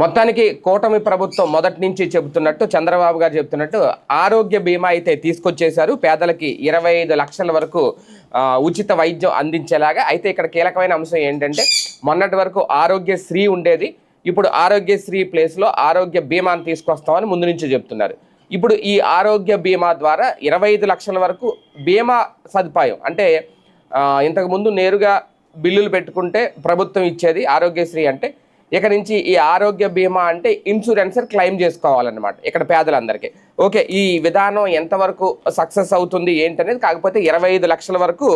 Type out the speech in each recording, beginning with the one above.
మొత్తానికి కూటమి ప్రభుత్వం మొదటి నుంచి చెబుతున్నట్టు చంద్రబాబు గారు చెబుతున్నట్టు ఆరోగ్య బీమా అయితే తీసుకొచ్చేశారు. పేదలకి ఇరవై ఐదు లక్షల వరకు ఉచిత వైద్యం అందించేలాగా. అయితే ఇక్కడ కీలకమైన అంశం ఏంటంటే మొన్నటి వరకు ఆరోగ్యశ్రీ ఉండేది. ఇప్పుడు ఆరోగ్యశ్రీ ప్లేస్లో ఆరోగ్య బీమాను తీసుకొస్తామని ముందు నుంచి చెప్తున్నారు. ఇప్పుడు ఈ ఆరోగ్య బీమా ద్వారా ఇరవై ఐదు లక్షల వరకు బీమా సదుపాయం అంటే ఇంతకుముందు నేరుగా బిల్లులు పెట్టుకుంటే ప్రభుత్వం ఇచ్చేది ఆరోగ్యశ్రీ అంటే ఇక నుంచి ఈ ఆరోగ్య బీమా అంటే ఇన్సూరెన్స్ క్లెయిమ్ చేసుకోవాలన్నమాట ఇక్కడ పేదలందరికీ. ఓకే ఈ విధానం ఎంతవరకు సక్సెస్ అవుతుంది ఏంటనేది కాకపోతే ఇరవై ఐదు లక్షల వరకు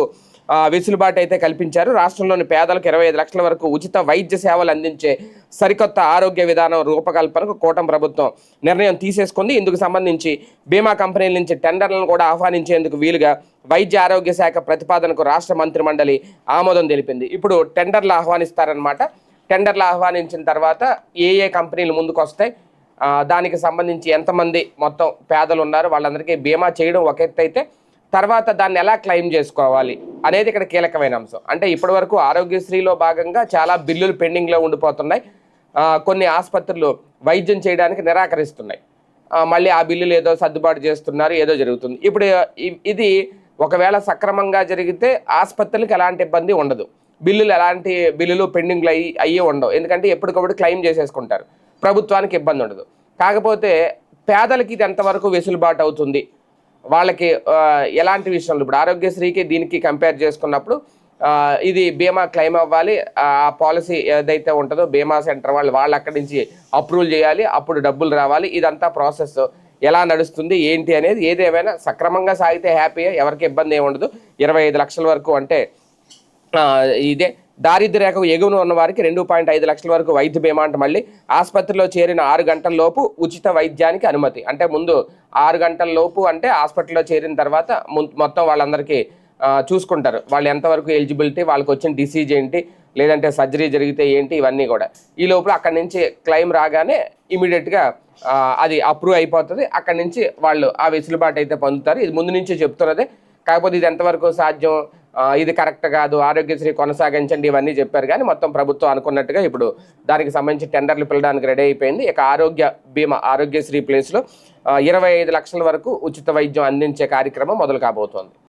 వెసులుబాటు అయితే కల్పించారు. రాష్ట్రంలోని పేదలకు ఇరవై ఐదు లక్షల వరకు ఉచిత వైద్య సేవలు అందించే సరికొత్త ఆరోగ్య విధానం రూపకల్పనకు కూటమి ప్రభుత్వం నిర్ణయం తీసేసుకుంది. ఇందుకు సంబంధించి బీమా కంపెనీల నుంచి టెండర్లను కూడా ఆహ్వానించేందుకు వీలుగా వైద్య ఆరోగ్య శాఖ ప్రతిపాదనకు రాష్ట్ర మంత్రి మండలి ఆమోదం తెలిపింది. ఇప్పుడు టెండర్లు ఆహ్వానిస్తారనమాట టెండర్లు ఆహ్వానించిన తర్వాత ఏ ఏ కంపెనీలు ముందుకు వస్తాయి దానికి సంబంధించి ఎంతమంది మొత్తం పేదలు ఉన్నారు వాళ్ళందరికీ బీమా చేయడం ఒక ఎత్తు అయితే తర్వాత దాన్ని ఎలా క్లెయిమ్ చేసుకోవాలి అనేది ఇక్కడ కీలకమైన అంశం. అంటే ఇప్పటి వరకు ఆరోగ్యశ్రీలో భాగంగా చాలా బిల్లులు పెండింగ్లో ఉండిపోతున్నాయి. కొన్ని ఆసుపత్రులు వైద్యం చేయడానికి నిరాకరిస్తున్నాయి. మళ్ళీ ఆ బిల్లులు ఏదో సర్దుబాటు చేస్తున్నారు ఏదో జరుగుతుంది. ఇప్పుడు ఇది ఒకవేళ సక్రమంగా జరిగితే ఆసుపత్రులకు ఎలాంటి ఇబ్బంది ఉండదు. బిల్లులు ఎలాంటి బిల్లులు పెండింగ్లు అయ్యి అయ్యే ఉండవు. ఎందుకంటే ఎప్పటికప్పుడు క్లెయిమ్ చేసేసుకుంటారు. ప్రభుత్వానికి ఇబ్బంది ఉండదు. కాకపోతే పేదలకి ఇది ఎంతవరకు వెసులుబాటు అవుతుంది? వాళ్ళకి ఎలాంటి విషయంలో? ఇప్పుడు ఆరోగ్యశ్రీకి దీనికి కంపేర్ చేసుకున్నప్పుడు ఇది బీమా క్లెయిమ్ అవ్వాలి. ఆ పాలసీ ఏదైతే ఉంటుందో బీమా సెంటర్ వాళ్ళు వాళ్ళు అక్కడి నుంచి అప్రూవల్ చేయాలి. అప్పుడు డబ్బులు రావాలి. ఇదంతా ప్రాసెస్ ఎలా నడుస్తుంది? ఏంటి అనేది ఏదేమైనా సక్రమంగా సాగితే హ్యాపీయే. ఎవరికి ఇబ్బంది ఏమి ఉండదు. ఇరవై ఐదు లక్షల వరకు అంటే ఇదే దారిద్ర్య రేఖకు ఎగువన ఉన్న వారికి రెండు పాయింట్ ఐదు లక్షల వరకు వైద్య బీమా అంటే మళ్ళీ. ఆసుపత్రిలో చేరిన ఆరు గంటల లోపు ఉచిత వైద్యానికి అనుమతి. అంటే ముందు ఆరు గంటల లోపు అంటే హాస్పిటల్లో చేరిన తర్వాత ముం- మొత్తం వాళ్ళందరికీ చూసుకుంటారు. వాళ్ళు ఎంతవరకు ఎలిజిబిలిటీ వాళ్ళకి వచ్చిన డిసీజ్ ఏంటి లేదంటే సర్జరీ జరిగితే ఏంటి ఇవన్నీ కూడా. ఈ లోపల అక్కడి నుంచి క్లెయిమ్ రాగానే ఇమీడియట్గా అది అప్రూవ్ అయిపోతుంది. అక్కడి నుంచి వాళ్ళు ఆ వెసులుబాటు అయితే పొందుతారు. ఇది ముందు నుంచే చెప్తున్నదే. కాకపోతే ఇది ఎంతవరకు సాధ్యం? ఇది కరెక్ట్ కాదు ఆరోగ్యశ్రీ కొనసాగించండి ఇవన్నీ చెప్పారు. కానీ మొత్తం ప్రభుత్వం అనుకున్నట్టుగా ఇప్పుడు దానికి సంబంధించి టెండర్లు పిల్లడానికి రెడీ అయిపోయింది. ఇక ఆరోగ్య బీమా ఆరోగ్యశ్రీ ప్లేస్లో ఇరవై ఐదు లక్షల వరకు ఉచిత వైద్యం అందించే కార్యక్రమం మొదలు కాబోతోంది.